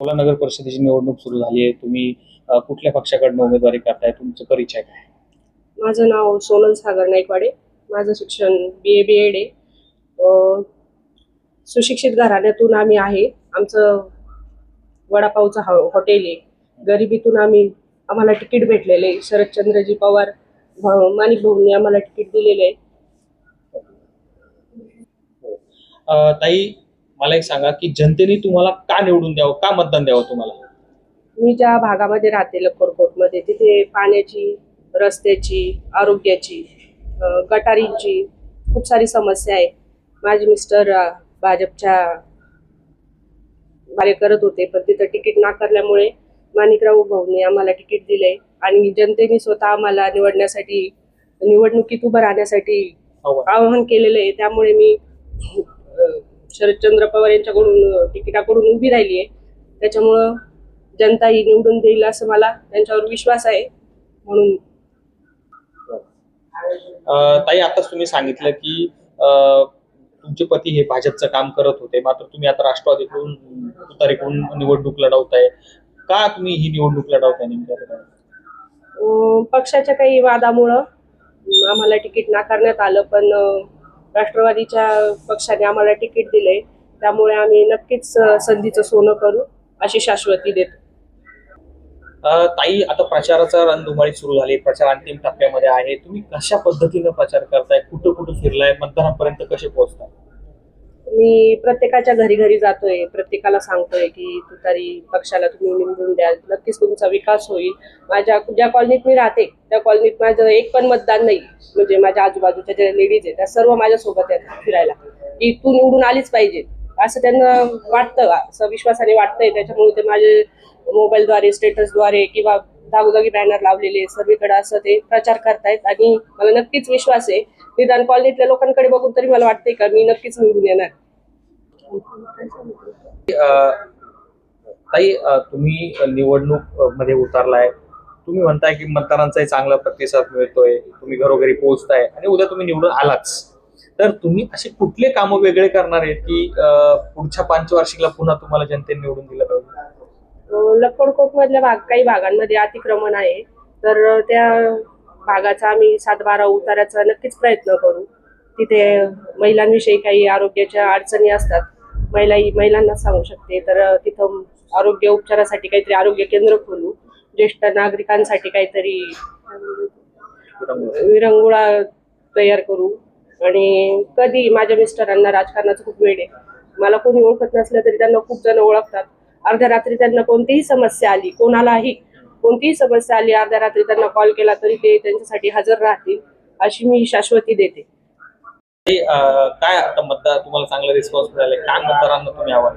अकोला नगर परिषदेची निवडणूक सुरू झाली आहे. तुम्ही अ, कुठल्या पक्षाकडनं उमेदवारी करताय? तुमचा परिचय काय माझं नाव सोनल सागर नाईकवाडे. माझं शिक्षण बी ए बी एड आहे. अं, सुशिक्षित घराण्यातून आम्ही आहे. आमचं वडापावचं हॉ- हॉटेल आहे. गरिबीतून आम्ही आम्हाला तिकीट भेटलेलं आहे. शरदचंद्रजी पवार भ- माणिक भाऊंनी आम्हाला तिकीट दिलेलं आहे. अ, ताई मला एक सांगा की जनतेने तुम्हाला का निवडून द्यावं? का मतदान द्यावं तुम्हाला? मी ज्या भागामध्ये राहते लक्कडकोटमध्ये तिथे पाण्याची रस्त्याची आरोग्याची अं, गटारींची खूप सारी समस्या आहे. माझे मिस्टर अं, भाजपच्या कार्य करत होते पण तिथं तिकीट नाकारल्यामुळे माणिकराव भाऊंनी आम्हाला तिकीट दिले आणि जनतेने स्वतः आम्हाला निवडण्यासाठी निवडणुकीत उभं राहण्यासाठी आव्हान. आवाहन केलेलं आहे. त्यामुळे मी अं, शरदचंद्र पवार यांच्याकडून तिकिटाकडून उभी राहिली आहे त्याच्यामुळं जनता ही निवडून देईल असं मला त्यांच्यावर विश्वास आहे. म्हणून ताई आताच तुम्ही सांगितलं की तुमचे पती हे भाजपचं काम करत होते. मात्र तुम्ही आता राष्ट्रवादीकडून तुतारीकडून निवडणूक लढवताय. का तुम्ही ही निवडणूक लढवताय नेमक्या पक्षाच्या काही वादामुळं आम्हाला तिकीट नाकारण्यात आलं पण राष्ट्रवादीच्या पक्षाने आम्हाला तिकीट दिले त्यामुळे आम्ही नक्कीच संधीचं सोनं करू अशी शाश्वती देतो. ताई आता प्रचाराचा रणधुमाळी सुरू झाली. प्रचार अंतिम टप्प्यामध्ये आहे. तुम्ही कशा पद्धतीनं प्रचार करताय? कुठं कुठं फिरलाय? मतदारांपर्यंत कसे पोहोचताय मी प्रत्येकाच्या घरी घरी जातोय. प्रत्येकाला सांगतोय की तुतारी पक्षाला तुम्ही निवडून द्याल. नक्कीच तुमचा विकास होईल. माझ्या ज्या कॉलनीत मी राहते त्या कॉलनीत माझं एक पण मतदान नाही. म्हणजे माझ्या आजूबाजूच्या ज्या लेडीज आहेत त्या सर्व माझ्यासोबत आहेत फिरायला. की तू निवडून आलीच पाहिजे. असं त्यांना वाटतं असं विश्वासाने वाटतंय. त्याच्यामुळे ते माझे मोबाईलद्वारे स्टेटसद्वारे किंवा जागोजागी बॅनर लावलेले सर्वीकडे असं ते प्रचार करतायत. आणि मला नक्कीच विश्वास आहे निदान कॉलनीतल्या लोकांकडे बघून तरी मला वाटतंय का मी नक्कीच निवडून येणार. ताई तुम्ही निवडणूकमध्ये उतरलाय. तुम्ही म्हणताय की मतदारांचाही चांगला प्रतिसाद मिळतोय. तुम्ही घरोघरी पोहोचताय आणि उद्या तुम्ही निवडून आलाच. तर तुम्ही असे कुठले कामं वेगळे करणार आहेत की पुढच्या पंचवार्षिकला पुन्हा तुम्हाला जनतेने निवडून दिलं पाहिजे? लक्कडकोट मधल्या भाग काही भागांमध्ये अतिक्रमण आहे. तर त्या भागाचा आम्ही सात बारा उताराचा नक्कीच प्रयत्न करू. तिथे महिलांविषयी काही आरोग्याच्या अडचणी असतात महिला महिलांना सांगू शकते. तर तिथं आरोग्य उपचारासाठी काहीतरी आरोग्य केंद्र खोलू. ज्येष्ठ नागरिकांसाठी काहीतरी विरंगुळा तयार करू. आणि कधी माझ्या मिस्टरांना राजकारणाचं खूप वेळ आहे. मला कोणी ओळखत नसलं तरी त्यांना खूप जण ओळखतात. अर्ध्या रात्री त्यांना कोणतीही समस्या आली कोणालाही कोणतीही समस्या आली अर्ध्या रात्री त्यांना कॉल केला तरी ते त्यांच्यासाठी हजर राहतील अशी मी शाश्वती देते. काय आता मतदार तुम्हाला चांगला रिस्पॉन्स मिळाला काय मतदारांना तुम्ही आव्हान?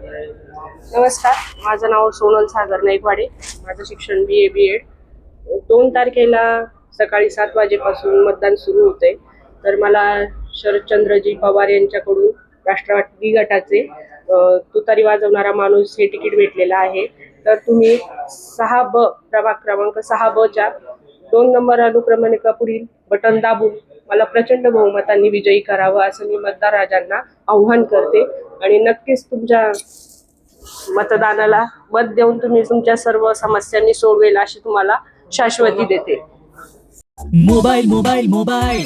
नमस्कार माझं नाव सोनल सागर नाईकवाडे माझं शिक्षण बी ए बी एड दोन तारखेला सकाळी सात वाजेपासून मतदान सुरू होते तर मला शरदचंद्रजी पवार यांच्याकडून राष्ट्रवादी गटाचे तुतारी वाजवणारा माणूस हे तिकीट भेटलेलं आहे. तर तुम्ही सहा ब प्रभाग क्रमांक सहा ब च्या दोन नंबर अनुक्रमानिका पुढील बटन दाबून मला प्रचंड बहुमतांनी विजयी करावं असं मी मतदार राजांना आव्हान करते. आणि नक्कीच तुमच्या मतदानाला मत देऊन तुम्ही तुमच्या सर्व समस्यांनी सोडवेल अशी तुम्हाला शाश्वती देते. Mobile mobile mobile